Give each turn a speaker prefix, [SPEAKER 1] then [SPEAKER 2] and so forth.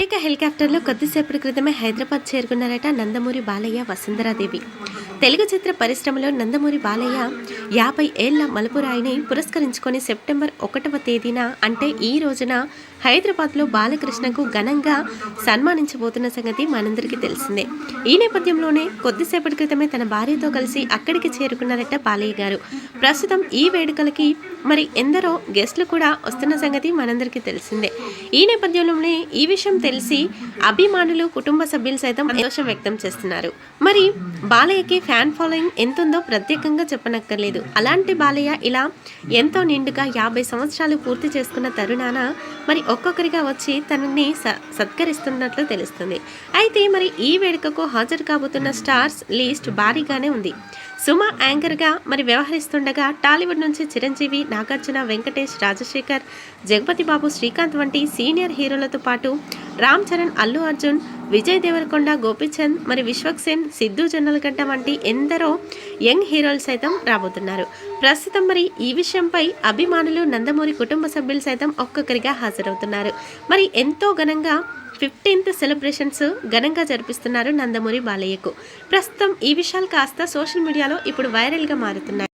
[SPEAKER 1] ప్రత్యేక హెలికాప్టర్లో కొద్దిసేపటి క్రితమే హైదరాబాద్ చేరుకున్నారట నందమూరి బాలయ్య వసుంధరాదేవి. తెలుగు చిత్ర పరిశ్రమలో నందమూరి బాలయ్య యాభై ఏళ్ళ మలుపురాయిని పురస్కరించుకొని సెప్టెంబర్ ఒకటవ తేదీన అంటే ఈ రోజున హైదరాబాద్లో బాలకృష్ణకు ఘనంగా సన్మానించబోతున్న సంగతి మనందరికీ తెలిసిందే. ఈ నేపథ్యంలోనే కొద్దిసేపటి క్రితమే తన భార్యతో కలిసి అక్కడికి చేరుకున్నారట బాలయ్య గారు. ప్రస్తుతం ఈ వేడుకలకి మరి ఎందరో గెస్ట్లు కూడా వస్తున్న సంగతి మనందరికీ తెలిసిందే. ఈ నేపథ్యంలోనే ఈ విషయం తెలిసి అభిమానులు కుటుంబ సభ్యులు సైతం సంతోషం వ్యక్తం చేస్తున్నారు. మరి బాలయ్యకి ఫ్యాన్ ఫాలోయింగ్ ఎంతుందో ప్రత్యేకంగా చెప్పనక్కర్లేదు. అలాంటి బాలయ్య ఇలా ఎంతో నిండుగా యాభై సంవత్సరాలు పూర్తి చేసుకున్న తరుణాన మరి ఒక్కొక్కరిగా వచ్చి తనని స సత్కరిస్తున్నట్లు తెలుస్తుంది. అయితే మరి ఈ వేడుకకు హాజరు కాబోతున్న స్టార్స్ లిస్ట్ భారీగానే ఉంది. సుమ యాంకర్గా మరి వ్యవహరిస్తుండగా టాలీవుడ్ నుంచి చిరంజీవి నాగార్జున వెంకటేష్ రాజశేఖర్ జగపతి బాబు శ్రీకాంత్ వంటి సీనియర్ హీరోలతో పాటు రామ్ చరణ్ అల్లు అర్జున్ విజయ్ దేవరకొండ గోపీచంద్ మరి విశ్వక్ సేన్ సిద్ధు జొన్నలగడ్డ వంటి ఎందరో యంగ్ హీరోలు సైతం రాబోతున్నారు. ప్రస్తుతం మరి ఈ విషయంపై అభిమానులు నందమూరి కుటుంబ సభ్యులు సైతం ఒక్కొక్కరిగా హాజరవుతున్నారు. మరి ఎంతో ఘనంగా ఫిఫ్టీన్త్ సెలబ్రేషన్స్ ఘనంగా జరిపిస్తున్నారు నందమూరి బాలయ్యకు. ప్రస్తుతం ఈ విషయాలు కాస్త సోషల్ మీడియాలో ఇప్పుడు వైరల్గా మారుతున్నాయి.